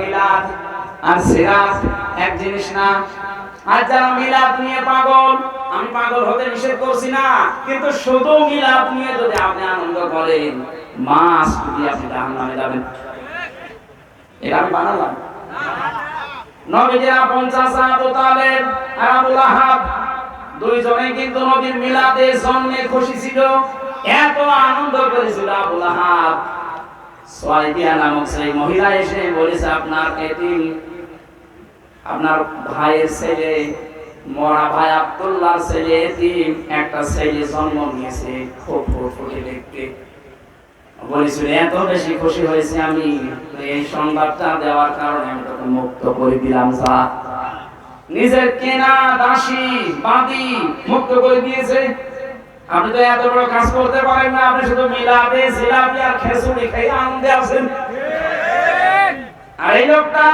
মিলাদ আর এক জিনিস না। আর যারা মিলাদ নিয়ে পাগল, আমি পাগল হতে নিষেধ করছি না। কিন্তু শুধু মিলাদ নিয়ে যদি আপনি আনন্দ করেন মাস আপনি যাবেন। এটা আমি বানালাম। পঞ্চাশ আবু তালেব আর আবুল আহাব দুইজনে কিন্তু নবীর মিলাদে জন্মে খুশি ছিল। এত আনন্দ করেছিল আবুল আহাব সোয়াইদিয়া নামক সেই মহিলা এসে বলেছে, আপনার এতিম আপনার ভাইয়ের ছেলে, মরা ভাই ছেলে এতিম, একটা ছেলে জন্ম নিয়েছে খুব ফুটফুটে দেখতে। বলেছিল, এত বেশি খুশি হয়েছে আমি এই সংবাদটা দেওয়ার কারণে আমি তোকে মুক্ত করে দিলাম, যা। নিজের কেনা দাসী বাদি মুক্ত করে দিয়েছে। আপনি তো এত বড় কাজ করতে পারেন না, আপনি শুধু মিলাদে জিলাপি আর খেসুড়ি খেয়ে আনন্দে আছেন। আর এই লোকটা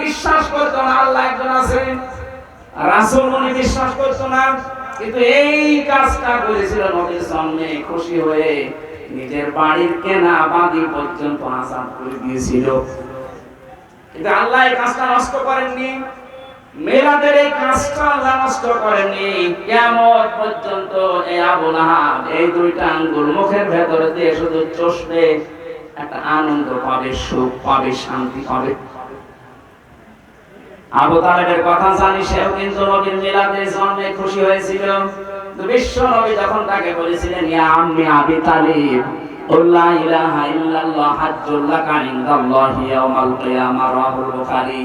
বিশ্বাস করতো না, আল্লাহ একজন আছেন। রাসূল উনি বিশ্বাস করতো না, কিন্তু এই কাজটা করেছিল নবীর সামনে খুশি হয়ে নিজের বাড়ির কেনা বাদি পর্যন্ত আজাদ করে দিয়েছিল। কিন্তু আল্লাহ এই কাজটা নষ্ট করেননি। মেলাদের এই কাজটা আল্লাহ নষ্ট করেননি। কিয়ামত পর্যন্ত এই আহাব এই দুইটা আঙ্গুল মুখের ভেতরে দিয়ে শুধু চষবে একটা আনন্দ পাবে, সুখ পাবে, শান্তি পাবে। আবু তালেবের কথা জানি, সেও কিন্তু নবীর মিলাদে জন্মে খুশি হয়েছিল। বিশ্ব নবী যখন তাকে বলেছিলেন, ইয়া আম্মি আবি তালিব উল্লা ইলাহা ইল্লাল্লাহ, হাজ্জুল লাকা ইয়াউমাল কিয়ামা রাহুল বুখারী।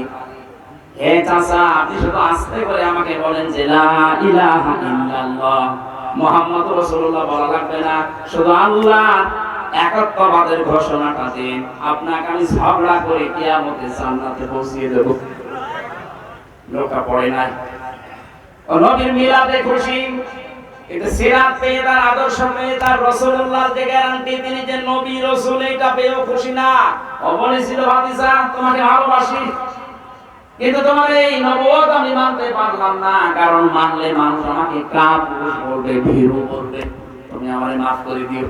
হে চাচা, আপনি শুধু আস্তে করে আমাকে বলেন যে, লা ইলাহা ইল্লাল্লাহ। মুহাম্মদ রাসূলুল্লাহ বলা লাগবে না। শুধু আল্লাহ একত্ববাদের ঘোষণাটা দিন। আপনাকে আমি ঝগড়া করে কিয়ামতে জান্নাতে পৌঁছিয়ে দেব। পড়ে নাই। ও নবীর মিলাদে খুশি। এটা সিরাত পেয়ে তার আদর্শ পেয়ে তার রসুল্লাহ যে গ্যারান্টি তিনি যে নবী রসুল এটা পেয়েও খুশি না। ও বলেছিল, ভাতিজা, তোমাকে ভালোবাসি। কিন্তু তোমার এই নবত আমি মানতে পারলাম না, কারণ মানলে মানুষ আমাকে কাপুরুষ বলবে, ভীরু তুমি আমারে মাফ করে দিও।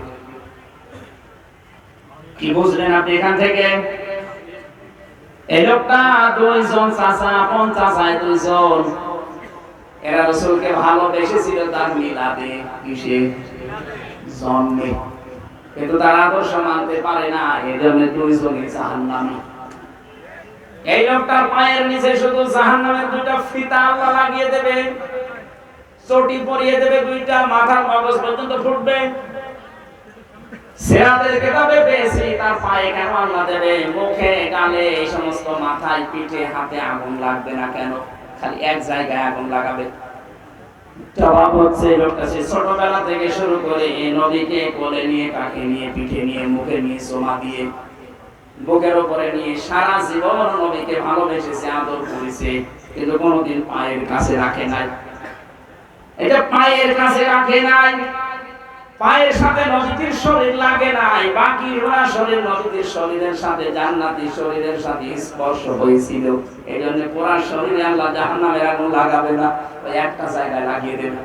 কি বুঝলেন আপনি এখান থেকে? এই লোকটা দুইজন চাচা আপন চাচায় দুইজন। এরা রসুলকে ভালোবেসেছিল তার মিলাদে, কিসে? জন্মে। কিন্তু তার আদর্শ মানতে পারে না এই জন্য দুইজনই জাহান্নামী। এই লোকটার পায়ের নিচে শুধু জাহান্নামের দুইটা ফিতা আল্লাহ লাগিয়ে দেবে। চটি পরিয়ে দেবে দুইটা, মাথার মগজ পর্যন্ত ফুটবে। সেরাদের কেতাবে পেয়েছি, তার পায়ে কেন আল্লাহ দেবে? মুখে, গালে, এই সমস্ত মাথায়, পিঠে, হাতে আগুন লাগবে না কেন? খালি এক জায়গায় আগুন লাগাবে। জবাব হচ্ছে লোকটা সে ছোটবেলা থেকে শুরু করে এই নদীকে কোলে নিয়ে কাকে নিয়ে, পিঠে নিয়ে, মুখে নিয়ে সোমা দিয়ে বুকের উপরে নিয়ে সারা জীবন নবীকে ভালোবেসেছে, আদর করেছে, কিন্তু কোনোদিন পায়ের কাছে রাখে নাই। এটা পায়ের কাছে রাখে নাই। পায়ের সাথে নবীর শরীর লাগে নাই। বাকি ওরা শরীর নবীর শরীরের সাথে, জান্নাতি শরীরের সাথে স্পর্শ হয়েছিল। এই জন্য পুরা শরীরে আল্লাহ জাহান্নামের আগুন লাগাবে না, ওই একটা জায়গায় লাগিয়ে দেবে।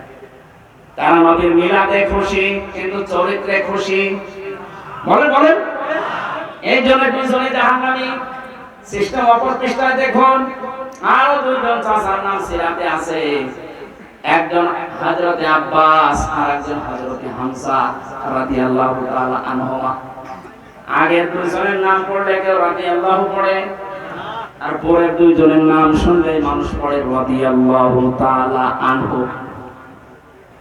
তারা নবীর মিলাদে খুশি, কিন্তু চরিত্রে খুশি। বলেন বলেন। এই জন্য জাহান্নামী সিস্টেম দেখুন, আরও দুইজন চাচার নাম সিরাতে আছে। একজন আব্বাস আর একজন হামসা রাদিয়াল্লাহু তাআলা আনহুমা। আগের দুইজনের নাম পড়লে কেউ রাদিয়াল্লাহু পড়ে? আর পরের দুইজনের নাম শুনলে মানুষ পড়ে রাদিয়াল্লাহু তাআলা আনহু।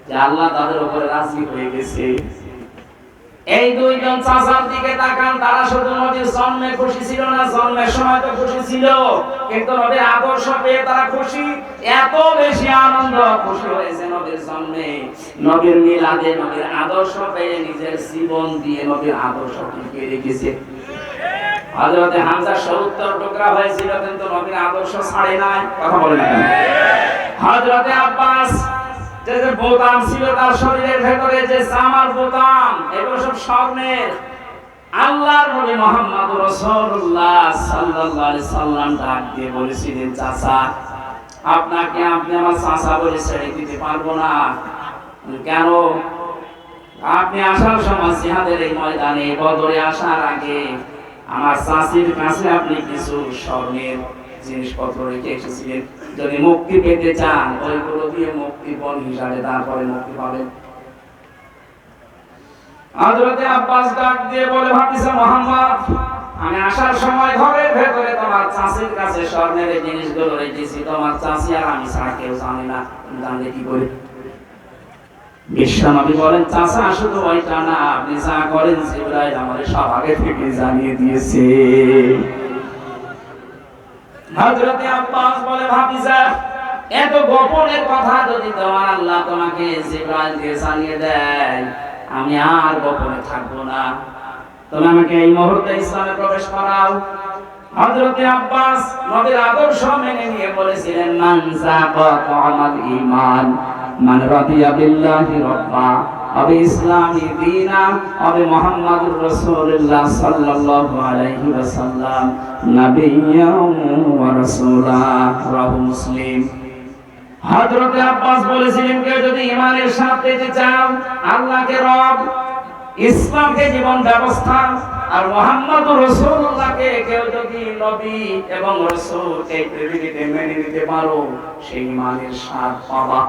যে আল্লাহ তাদের উপরে রাজি হয়ে গেছে। এই দুইজন চাচার দিকে তাকান, তারা শুধু নবীর জন্মে খুশি ছিল না, জন্মের সময় তো খুশি ছিল। কিন্তু নবীর আদর্শ পেয়ে তারা খুশি। এত বেশি আনন্দ খুশি হয়েছে নবীর জন্মে। নবীর মিলাদে নবীর আদর্শ পেয়ে নিজের জীবন দিয়ে নবীর আদর্শ টিকে রেখেছে। হযরতে হামজা 70 টুকরা হয়েছিল, কিন্তু নবীর আদর্শ ছাড়ে নাই। কথা বলে না হযরতে আব্বাস, যে যে বোতাম ছিল তার শরীরের ভেতরে, যে জামার বোতাম স্বর্ণের আল্লাহর নবী মুহাম্মদ রাসূলুল্লাহ সাল্লাল্লাহু আলাইহি সাল্লাম ডাক দিয়ে বলেছিলেন, চাচা, আপনাকে আপনি আমার চাচা বলে ছেড়ে দিতে পারব না। কেন? আপনি আসার সময় জিহাদের এই ময়দানে বদরে আসার আগে আমার চাষির কাছে আপনি কিছু স্বর্ণের জিনিসপত্র রেখে এসেছিলেন। যদি মুক্তি পেতে চান, ওইগুলো দিয়ে মুক্তিপণ হিসাবে তারপরে মুক্তি পাবেন। হযরতে আব্বাস ডাক দিয়ে বলে, ভাতিজা মোহাম্মদ, আমি আসার সময় ঘরের ভেতরে তোমার চাষির কাছে স্বর্ণের এই জিনিসগুলো রেখেছি। তোমার চাষি আর আমি ছাড়া কেউ জানে না, জানলে কি করে? বিশ্বনবী বলেন চাষা শুধু ওইটা না, আপনি যা করেন সব আগে থেকে জানিয়ে দিয়েছে। আব্বাস বলে এত গোপনের কথা যদি তোমার আল্লাহ তোমাকে জিব্রাইল দিয়ে জানিয়ে দেয় আমি আর গোপনে থাকব না। তুমি আমাকে এই মুহূর্তে ইসলামে প্রবেশ করাও। হযরতে আব্বাস নবীর আদর্শ মেনে নিয়ে বলেছিলেন, মান যাকাত আমাল ঈমান, মান রাদিয়া বিল্লাহি রাব্বা। আবি ইসলামি দীনা আবি মুহাম্মাদুর রাসূলুল্লাহ সাল্লাল্লাহু আলাইহি ওয়াসাল্লাম নাবিয়্যাও ওয়া রাসূলা, রাহু মুসলিম। হযরতে আব্বাস বলেছিলেন, কেউ যদি ঈমানের সাথে পেতে চাও, আল্লাহকে রব, ইসলামকে জীবন ব্যবস্থা আর মোহাম্মদ রসুল্লাহকে কেউ যদি নবী এবং রসুল এই পৃথিবীতে মেনে নিতে পারো, সেই মানের স্বাদ পাবা।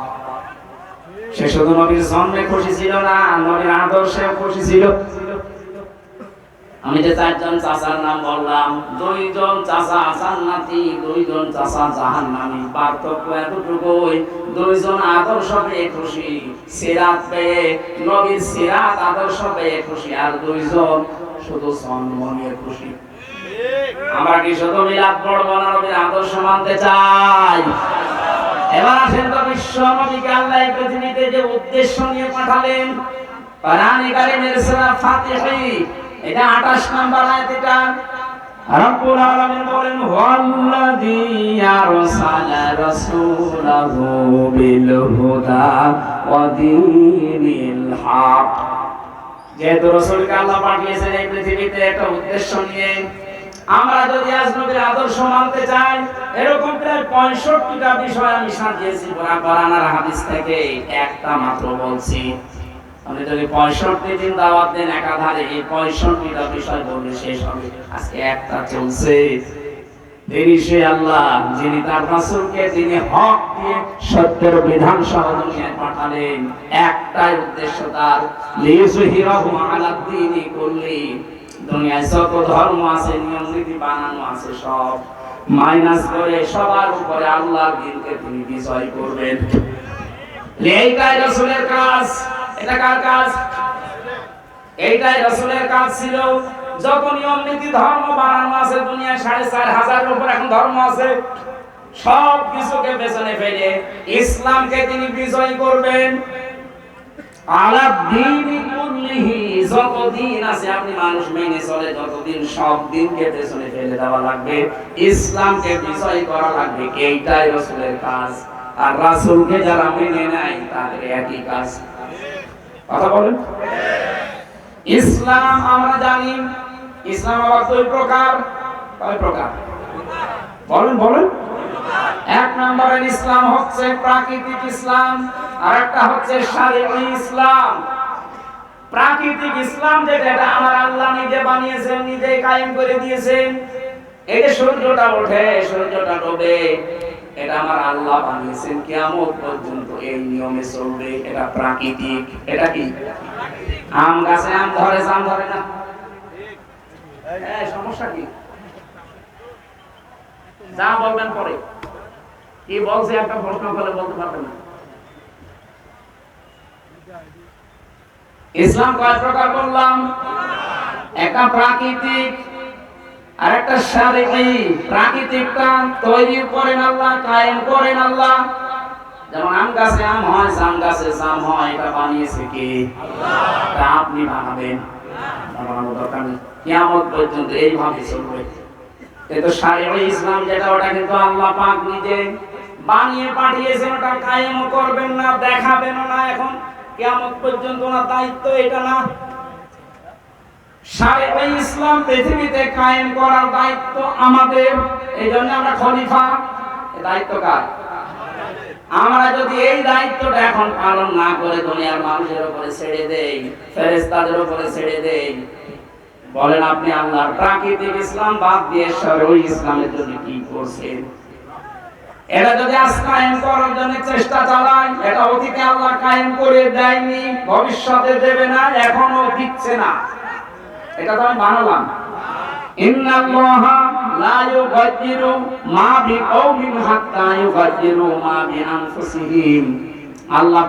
সে শুধু নবীর জন্মে খুশি ছিল না, নবীর আদর্শে খুশি ছিল। আমি যে চারজন চাচার নাম বললাম, দুইজন চাচা জান্নাতি, দুইজন চাচা জাহান্নামী। পার্থক্য এতটুকুই, দুইজন আদর্শ পেয়ে খুশি, সিরাত পেয়ে, নবীর সিরাত আদর্শ পেয়ে খুশি, আর দুইজন শুধু জন্ম খুশি। আমরা কি শুধু মিলাদ পড়ব না নবীর আদর্শ মানতে চাই? এবার আসেন তো বিশ্ব নবীকে আল্লাহ পৃথিবীতে যে উদ্দেশ্য নিয়ে পাঠালেন। কোরআনে কারিমের সূরা ফাতিহী। এটা 28 নাম্বার আয়াত এটা। রব্বুল আলামিন বলেন, ওয়াল্লাযী আরসালা রাসূলাহু বিল হুদা ওয়া দীনিল হক। যেহেতু রাসূলকে আল্লাহ পাঠিয়েছেন এই পৃথিবীতে একটা উদ্দেশ্য নিয়ে, আমরা যদি আজ নবীর আদর্শ মানতে চাই, এরকম প্রায় পঁয়ষট্টিটা বিষয় আমি সাজিয়েছি কোরআন আর হাদিস থেকে একটা মাত্র বলছি। আপনি যদি পঁয়ষট্টি দিন দাওয়াত দেন একাধারে, এই পঁয়ষট্টিটা বিষয় বললে শেষ হবে। আজকে একটা চলছে। আল্লাহ, যিনি তার রাসূলকে তিনি হক দিয়ে সত্যের বিধান সহ দুনিয়ায় পাঠালেন, একটাই উদ্দেশ্য তার লিয়ুজহিরাহু আলা দ্বীনি কুল্লি। দুনিয়ায় যত ধর্ম আছে, নিয়ম নীতি বানানো আছে সব, মাইনাস করে সবার উপরে আল্লাহর দিনকে তিনি বিজয় করবেন। এইটাই রাসূলের কাজ। এটা কার কাজ। এইটাই রাসূলের কাজ ছিল। যত নিয়ম নীতি ধর্ম বানানো আছে, দুনিয়ায় সাড়ে চার হাজারের উপর এখন ধর্ম আছে, সব কিছুকে পেছনে ফেলে ইসলামকে তিনি বিজয় করবেন। আর যারা মেনে নেয়, তাদের একই কাজ। কথা বলেন। ইসলাম আমরা জানি, ইসলাম আবার দুই প্রকার। কয় প্রকার? বলেন বলেন। এক নম্বরের ইসলাম হচ্ছে প্রাকৃতিক ইসলাম আর একটা হচ্ছে শারীরিক ইসলাম। প্রাকৃতিক ইসলাম যেটা, এটা আমার আল্লাহ নিজে বানিয়েছেন নিজে কায়েম করে দিয়েছেন। এই সূর্যটা ওঠে, সূর্যটা ডোবে। এটা আমার আল্লাহ বানিয়েছেন, কিয়ামত পর্যন্ত এই নিয়মে চলবে, এটা প্রাকৃতিক, এটা কি? আম গাছে আম ধরে, জাম ধরে না? সমস্যা কি? যা বলবেন পরে। কি বলছে, একটা প্রশ্ন করলে বলতে পারবেন না। ইসলাম কয় প্রকার বললাম? একটা প্রাকৃতিক আর একটা শারীরিক প্রাকৃতিকটা তৈরি করেন আল্লাহ, কায়েম করেন আল্লাহ। যেমন আম গাছে আম হয়, জাম গাছে জাম হয়, এটা বানিয়েছে তা আপনি বানাবেন। বানানোর দরকার নেই। কিয়ামত পর্যন্ত এইভাবে চলবে। কিন্তু ইসলাম যেটা, ওটা কিন্তু আল্লাহ পাক নিজে বানিয়ে পাঠিয়েছেন, ওটা কায়েম করবেন না দেখাবেন না এখন। কিয়ামত পর্যন্ত না দায়িত্ব এটা না। ইসলাম পৃথিবীতে কায়েম করার দায়িত্ব আমাদের। এই জন্য আমরা খলিফা। দায়িত্ব কার? আমরা যদি এই দায়িত্বটা এখন পালন না করে দুনিয়ার মানুষের উপরে ছেড়ে দেই, ফেরেশতাদের উপরে ছেড়ে দেই, বলেন আপনি আল্লাহর প্রাকৃতিক ইসলাম বাদ দিয়ে সরই ইসলামের জন্য কি করছেন? এটা যদি আজ কায়েম করার জন্য চেষ্টা চালায়, এটা অতীতে আল্লাহ কায়েম করে দেয়নি, ভবিষ্যতে দেবে না এখনও দিচ্ছে না। এটা তো আমি আল্লাহ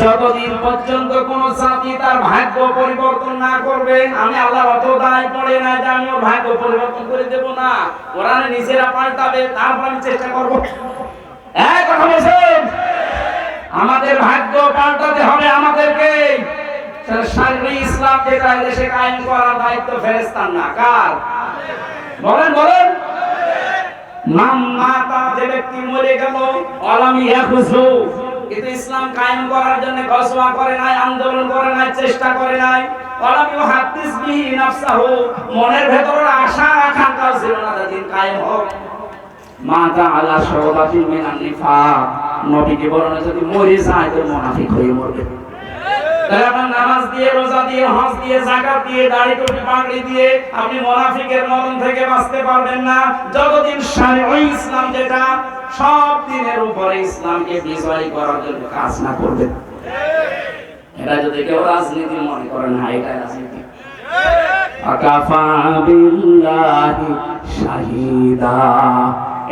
যতদিন পর্যন্ত কোন জাতি তার ভাগ্য পরিবর্তন না করবে, আমি আল্লাহর অত দায় পড়ে না যে আমি ওর ভাগ্য পরিবর্তন করে দেব না। ওরা নিজেরা পাল্টাবে, তারপর আমি চেষ্টা করব। এক কথা বলছেন? আমাদের ভাগ্য পাল্টাতে হবে আমাদেরকে। শারীরিক ইসলাম যেটা দেশে কায়েম করার দায়িত্ব ফেরেস্তার না, কার? বলেন বলেন। নাম মাতা যে ব্যক্তি মরে গেল অলাম ইয়াখুজু কিন্তু ইসলাম কায়েম করার জন্য গসওয়া করে নাই, আন্দোলন করে নাই, চেষ্টা করে নাই। অলাম ইউহাদ্দিস বিহি নাফসাহু, মনের ভেতরের আশা আকাঙ্ক্ষা ছিল না দিন কায়েম হোক। মাতা আলা শওদাতি মিনান নিফাক, নবীকে বলেন যদি মরে যায় তো মুনাফিক হয়ে মরবে। তাহলে আপনার নামাজ দিয়ে, রোজা দিয়ে, হজ দিয়ে জাকাত দিয়ে, দাড়ি টুপি, পাগড়ি দিয়ে আপনি মুনাফিকের মরণ থেকে বাঁচতে পারবেন না। যতদিন শারঈ ইসলাম যেটা, সব দিনের উপরে ইসলামকে বিজয় করার জন্য কাজ না করবেন এটা যদি কেউ রাজনীতি মনে করেন হ্যাঁ এটা রাজনীতি। আকাফা বিল্লাহি শাহিদা।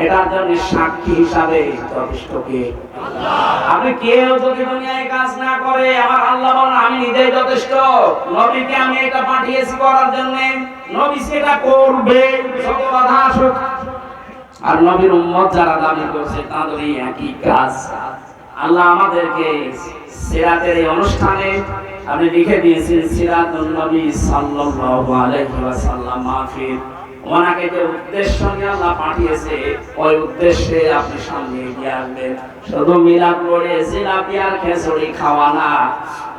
এটার জন্য সাক্ষী হিসাবে যথেষ্ট কে আপনি কেউ যদি দুনিয়ায় কাজ না করে, আমার আল্লাহ বলেন, আমি নিজেই যথেষ্ট। নবীকে আমি এটা পাঠিয়েছি করার জন্য। নবী সেটা করবে যত বাধা আসুক আর নবীর উম্মত যারা দাবি করছে, তাদের একই কাজ। আল্লাহ আমাদেরকে সিরাতের এই অনুষ্ঠানে আপনি লিখে দিয়েছেন, সিরাতুন নবী সাল্লাল্লাহু আলাইহি ওয়াসাল্লাম মাহফিল। ওনাকে যে উদ্দেশ্য নিয়ে আল্লাহ পাঠিয়েছে, ওই উদ্দেশ্যে আপনি সামনে এগিয়ে আসবেন। শুধু মিলাদ করে জিলাপি আর খেচড়ি খাওয়া না।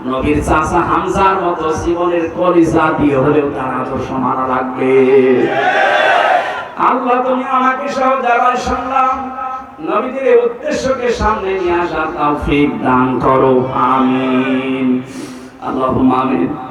নবীর চাচা হামজার মতো জীবনের কলিজা দিয়ে হলেও তার আদর্শ মানা লাগবে। আল্লাহ, তুমি আমাকে সহ যারা শুনলাম। নবীদের উদ্দেশ্যকে সামনে নিয়ে আসার তৌফিক দান করো। আমিন। আল্লাহুম্মা আমিন।